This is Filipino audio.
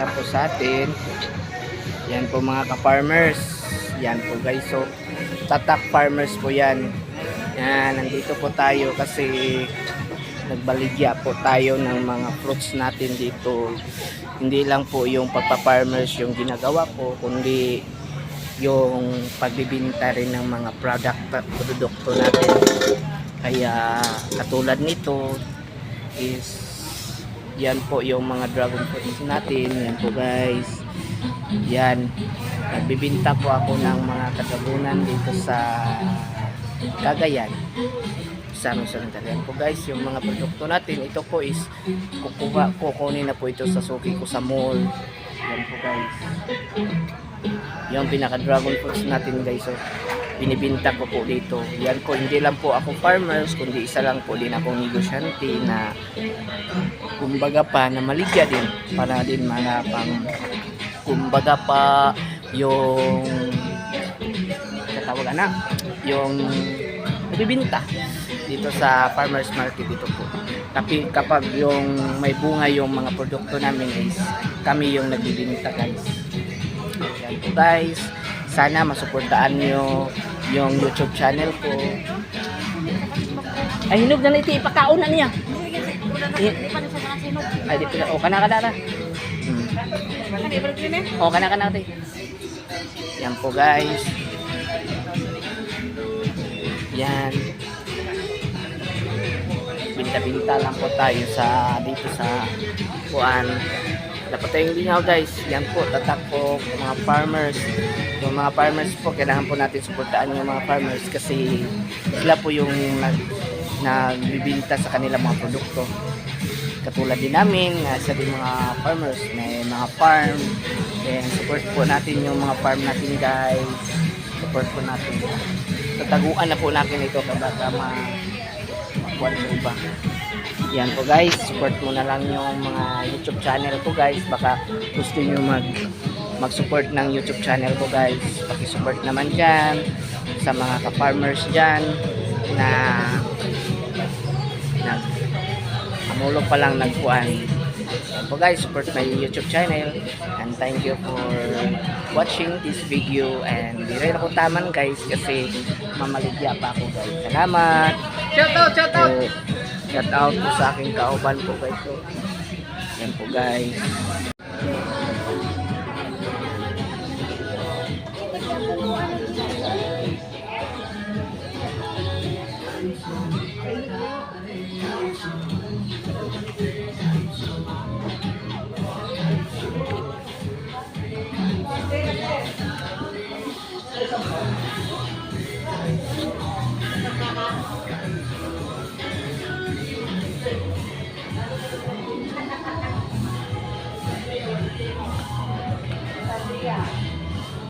nagtitinda po sa atin. Yan po mga ka-farmers. Yan po guys. So, tatak farmers po yan. Yan, nandito po tayo kasi nagbaligya po tayo ng mga fruits natin dito. Hindi lang po yung pagpa-farmers yung ginagawa ko, kundi yung pagbibinta rin ng mga product produkto natin. Kaya katulad nito is yan po yung mga dragon fruits natin. Yan po guys. Yan. Nagbibinta po ako ng mga katabunan dito sa Cagayan. Sa Luzon, Yan po guys, yung mga produkto natin, ito po is kukuha, kukunin na po ito sa suki ko sa mall. Yan po guys. Yung pinaka dragon fruits natin guys. So, binibinta ko po dito. Yan po, hindi lang po ako farmers, kundi isa lang po din akong negosyante na kumbaga pa na maligya din. Para din mga pang kumbaga pa yung katawag na yung bibinta dito sa farmers market dito po. Tapi kapag yung may bunga yung mga produkto namin is kami yung nagbibinta guys. Yan po guys sana masuportaan nyo yung youtube channel ko. Ay hinog na na iti ipakaon na niya. Ay di pala. O kana kana na hmm. o kana kana tayo yan po guys. Yan. Binta-binta lang po tayo sa dito sa kuan dapat tayong lingaw guys. Yan po tatak po mga farmers. Yung mga farmers po kailangan po natin suportaan yung mga farmers kasi sila po yung nag, nagbibinta sa kanilang mga produkto. Katulad din namin na sa din mga farmers may mga farm. And support po natin yung mga farm natin guys. Support po natin. Tataguan na po natin ito kapag ma makuha sa iba. Yan po guys. Support mo na lang yung mga youtube channel ko guys. Baka gusto nyo mag mag support ng youtube channel ko guys. Pakisupport naman dyan sa mga ka-farmers dyan na nag amulog pa lang nagkuhan. Po guys. Support my youtube channel. And thank you for watching this video. And di rin ako taman guys kasi mamaligya pa ako guys. Salamat Shout out, shout out. So, shout out po sa aking kauban po guys. So, yan po guys. Thank you. Yeah.